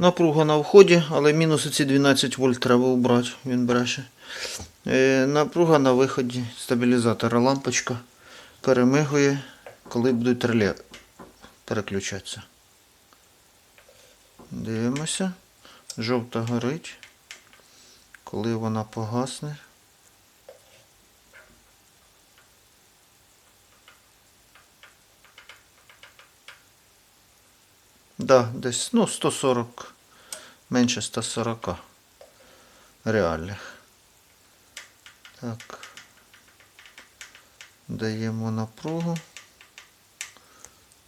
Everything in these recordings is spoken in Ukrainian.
Напруга на вході, але мінус ці 12 вольт треба убрати, він бреше. Е, напруга на виході стабілізатора лампочка перемигує, коли будуть реле переключатися. Дивимося. Жовта горить. Коли вона погасне. Да, десь ну, 140, менше 140 реальних. Так. Даємо напругу.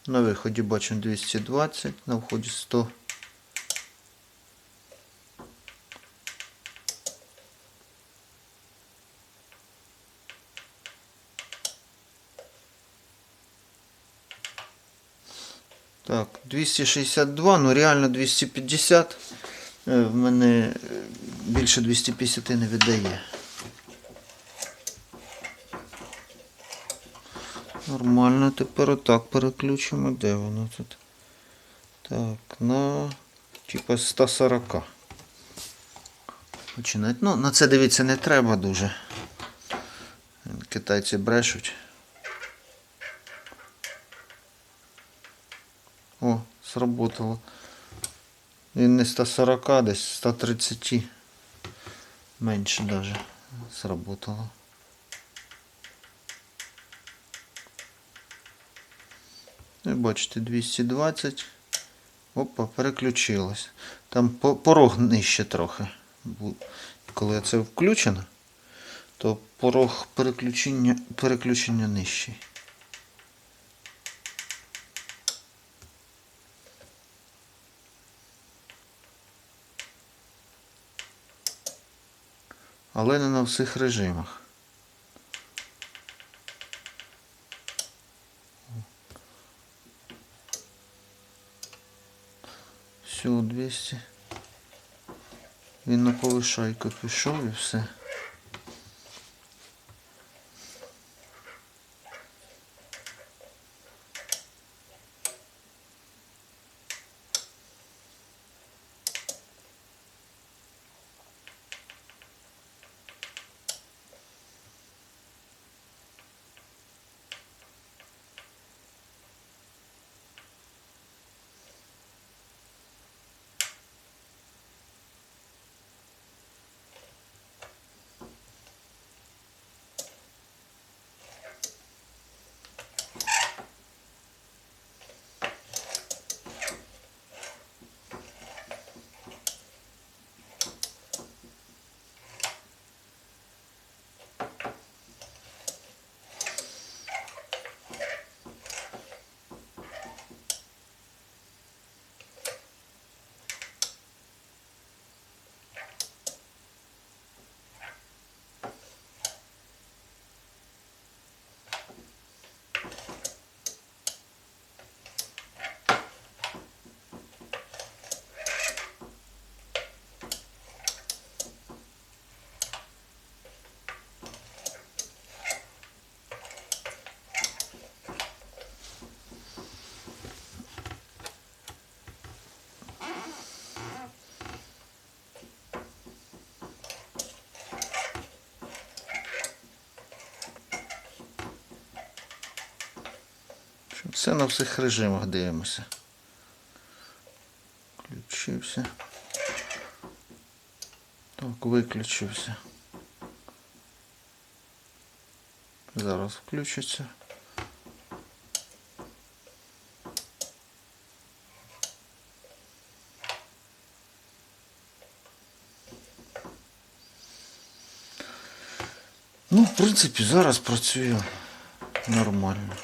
На виході бачимо 220, на вході 100. Так, 262, ну реально 250. Е, В мене е, більше 250 не віддає. Нормально, тепер отак переключимо. Де воно тут? Так, на типа 140. Починать. Ну, на це дивитися не треба дуже. Китайці брешуть. Сработало. Він не 140, а десь 130. Менше даже сработало. І бачите, 220. Опа, переключилось. Там порог нижче трохи. Коли це включено, то порог переключення, переключення нижчий. Але не на всіх режимах. Все, 200. Він на повишайку пішов і все. Все на всіх режимах дивимося. Включився. Так, виключився. Зараз включиться. Ну, в принципі, зараз працює нормально.